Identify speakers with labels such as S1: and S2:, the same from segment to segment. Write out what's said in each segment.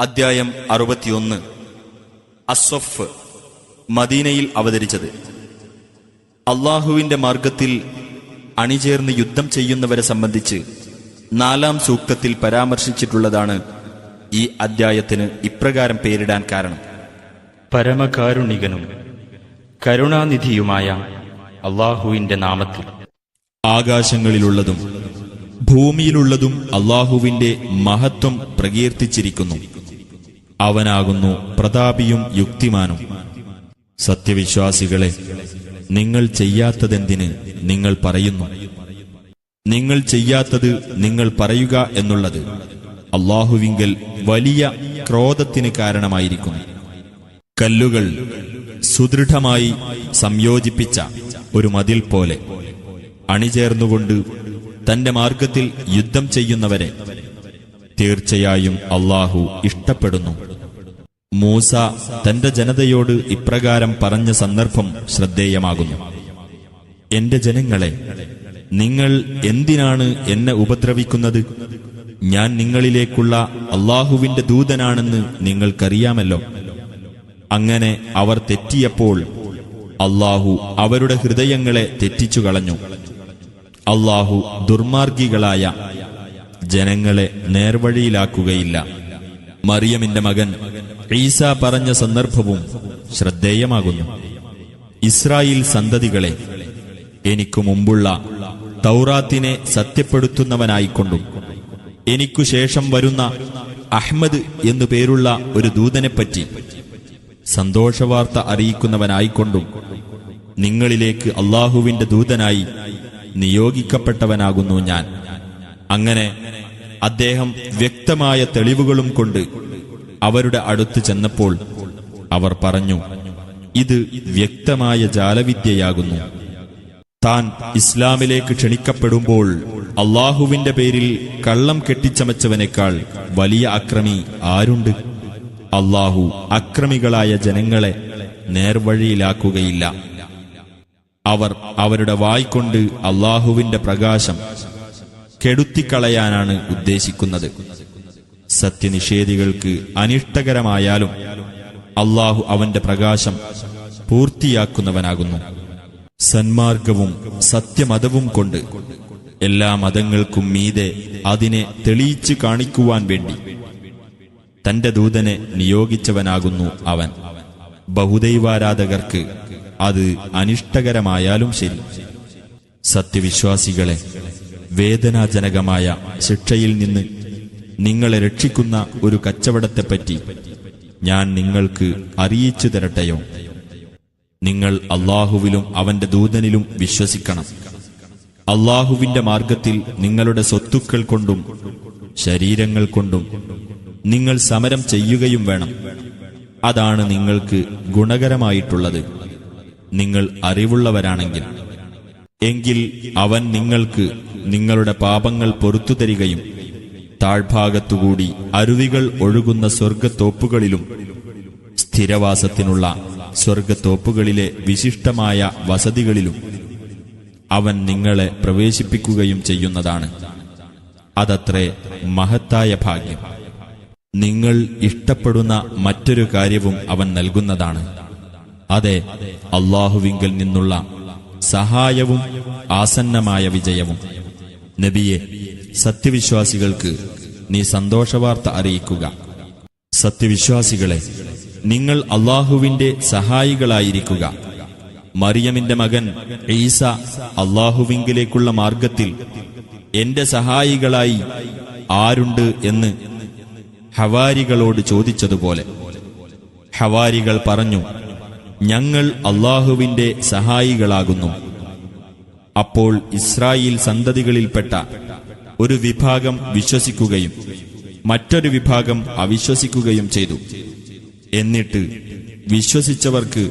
S1: അദ്ധ്യായം അറുപത്തിയൊന്ന്. അസ്വഫ് മദീനയിൽ അവതരിച്ചത്. അള്ളാഹുവിന്റെ മാർഗത്തിൽ അണിചേർന്ന് യുദ്ധം ചെയ്യുന്നവരെ സംബന്ധിച്ച് നാലാം സൂക്തത്തിൽ പരാമർശിച്ചിട്ടുള്ളതാണ് ഈ അദ്ധ്യായത്തിന് ഇപ്രകാരം പേരിടാൻ കാരണം.
S2: പരമകാരുണികനും കരുണാനിധിയുമായ അള്ളാഹുവിന്റെ നാമത്തിൽ.
S1: ആകാശങ്ങളിലുള്ളതും ഭൂമിയിലുള്ളതും അള്ളാഹുവിന്റെ മഹത്വം പ്രകീർത്തിച്ചിരിക്കുന്നു. അവനാകുന്നു പ്രതാപിയും യുക്തിമാനും. സത്യവിശ്വാസികളെ നിങ്ങൾ ചെയ്യാത്തതെന്തിന് നിങ്ങൾ പറയുന്നു? നിങ്ങൾ ചെയ്യാത്തത് നിങ്ങൾ പറയുക എന്നുള്ളത് അള്ളാഹുവിങ്കൽ വലിയ ക്രോധത്തിന് കാരണമായിരിക്കുന്നു. കല്ലുകൾ സുദൃഢമായി സംയോജിപ്പിച്ച ഒരു മതിൽ പോലെ അണിചേർന്നുകൊണ്ട് തന്റെ മാർഗത്തിൽ യുദ്ധം ചെയ്യുന്നവരെ തീർച്ചയായും അള്ളാഹു ഇഷ്ടപ്പെടുന്നു. മൂസ തന്റെ ജനതയോട് ഇപ്രകാരം പറഞ്ഞ സന്ദർഭം ശ്രദ്ധേയമാകുന്നു. എന്റെ ജനങ്ങളെ നിങ്ങൾ എന്തിനാണ് എന്നെ ഉപദ്രവിക്കുന്നത്? ഞാൻ നിങ്ങളിലേക്കുള്ള അള്ളാഹുവിന്റെ ദൂതനാണെന്ന് നിങ്ങൾക്കറിയാമല്ലോ. അങ്ങനെ അവർ തെറ്റിയപ്പോൾ അള്ളാഹു അവരുടെ ഹൃദയങ്ങളെ തെറ്റിച്ചു കളഞ്ഞു. അള്ളാഹു ദുർമാർഗികളായ ജനങ്ങളെ നേർവഴിയിലാക്കുകയില്ല. മറിയമിന്റെ മകൻ ഈസ പറഞ്ഞ സന്ദർഭവും ശ്രദ്ധേയമാകുന്നു. ഇസ്രായേൽ സന്തതികളെ എനിക്കു മുമ്പുള്ള തൗറാത്തിനെ സത്യപ്പെടുത്തുന്നവനായിക്കൊണ്ടും എനിക്കു ശേഷം വരുന്ന അഹ്മദ് എന്നു പേരുള്ള ഒരു ദൂതനെപ്പറ്റി സന്തോഷവാർത്ത അറിയിക്കുന്നവനായിക്കൊണ്ടും നിങ്ങളിലേക്ക് അള്ളാഹുവിന്റെ ദൂതനായി നിയോഗിക്കപ്പെട്ടവനാകുന്നു ഞാൻ. അങ്ങനെ അദ്ദേഹം വ്യക്തമായ തെളിവുകളും കൊണ്ട് അവരുടെ അടുത്ത് ചെന്നപ്പോൾ അവർ പറഞ്ഞു ഇത് വ്യക്തമായ ജാലവിദ്യയാകുന്നു. താൻ ഇസ്ലാമിലേക്ക് ക്ഷണിക്കപ്പെടുമ്പോൾ അള്ളാഹുവിന്റെ പേരിൽ കള്ളം കെട്ടിച്ചമച്ചവനേക്കാൾ വലിയ അക്രമി ആരുണ്ട്? അള്ളാഹു അക്രമികളായ ജനങ്ങളെ നേർവഴിയിലാക്കുകയില്ല. അവർ അവരുടെ വായിക്കൊണ്ട് അള്ളാഹുവിന്റെ പ്രകാശം കെടുത്തിക്കളയാനാണ് ഉദ്ദേശിക്കുന്നത്. സത്യനിഷേധികൾക്ക് അനിഷ്ടകരമായാലും അള്ളാഹു അവന്റെ പ്രകാശം പൂർത്തിയാക്കുന്നവനാകുന്നു. സന്മാർഗവും സത്യമതവും കൊണ്ട് എല്ലാ മതങ്ങൾക്കും മീതെ അതിനെ തെളിയിച്ചു കാണിക്കുവാൻ വേണ്ടി തന്റെ ദൂതനെ നിയോഗിച്ചവനാകുന്നു അവൻ. ബഹുദൈവാരാധകർക്ക് അത് അനിഷ്ടകരമായാലും ശരി. സത്യവിശ്വാസികളെ വേദനാജനകമായ ശിക്ഷയിൽ നിന്ന് നിങ്ങളെ രക്ഷിക്കുന്ന ഒരു കച്ചവടത്തെപ്പറ്റി ഞാൻ നിങ്ങൾക്ക് അറിയിച്ചു തരട്ടെയോ? നിങ്ങൾ അള്ളാഹുവിലും അവന്റെ ദൂതനിലും വിശ്വസിക്കണം. അള്ളാഹുവിന്റെ മാർഗത്തിൽ നിങ്ങളുടെ സ്വത്തുക്കൾ കൊണ്ടും ശരീരങ്ങൾ കൊണ്ടും നിങ്ങൾ സമരം ചെയ്യുകയും വേണം. അതാണ് നിങ്ങൾക്ക് ഗുണകരമായിട്ടുള്ളത്. നിങ്ങൾ അറിവുള്ളവരാണെങ്കിൽ എങ്കിൽ അവൻ നിങ്ങൾക്ക് നിങ്ങളുടെ പാപങ്ങൾ പൊറത്തു തരികയും താഴ്ഭാഗത്തുകൂടി അരുവികൾ ഒഴുകുന്ന സ്വർഗത്തോപ്പുകളിലും സ്ഥിരവാസത്തിനുള്ള സ്വർഗത്തോപ്പുകളിലെ വിശിഷ്ടമായ വസതികളിലും അവൻ നിങ്ങളെ പ്രവേശിപ്പിക്കുകയും ചെയ്യുന്നതാണ്. അതത്രേ മഹത്തായ ഭാഗ്യം. നിങ്ങൾ ഇഷ്ടപ്പെടുന്ന മറ്റൊരു കാര്യവും അവൻ നൽകുന്നതാണ്. അതെ അള്ളാഹുവിങ്കിൽ നിന്നുള്ള സഹായവും ആസന്നമായ വിജയവും. നബിയെ സത്യവിശ്വാസികൾക്ക് നീ സന്തോഷവാർത്ത അറിയിക്കുക. സത്യവിശ്വാസികളെ നിങ്ങൾ അള്ളാഹുവിന്റെ സഹായികളായിരിക്കുക. മറിയമിന്റെ മകൻ ഈസ അള്ളാഹുവിങ്കിലേക്കുള്ള മാർഗത്തിൽ എന്റെ സഹായികളായി ആരുണ്ട് എന്ന് ഹവാരികളോട് ചോദിച്ചതുപോലെ. ഹവാരികൾ പറഞ്ഞു ഞങ്ങൾ അള്ളാഹുവിന്റെ സഹായികളാകുന്നു. അപ്പോൾ ഇസ്രായേൽ സന്തതികളിൽപ്പെട്ട ഒരു വിഭാഗം വിശ്വസിക്കുകയും മറ്റൊരു വിഭാഗം അവിശ്വസിക്കുകയും ചെയ്തു. എന്നിട്ട് വിശ്വസിച്ചവർക്ക്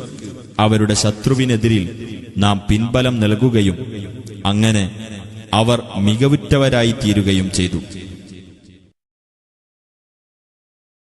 S1: അവരുടെ ശത്രുവിനെതിരിൽ നാം പിൻബലം നൽകുകയും അങ്ങനെ അവർ മികവുറ്റവരായി തീരുകയും ചെയ്തു.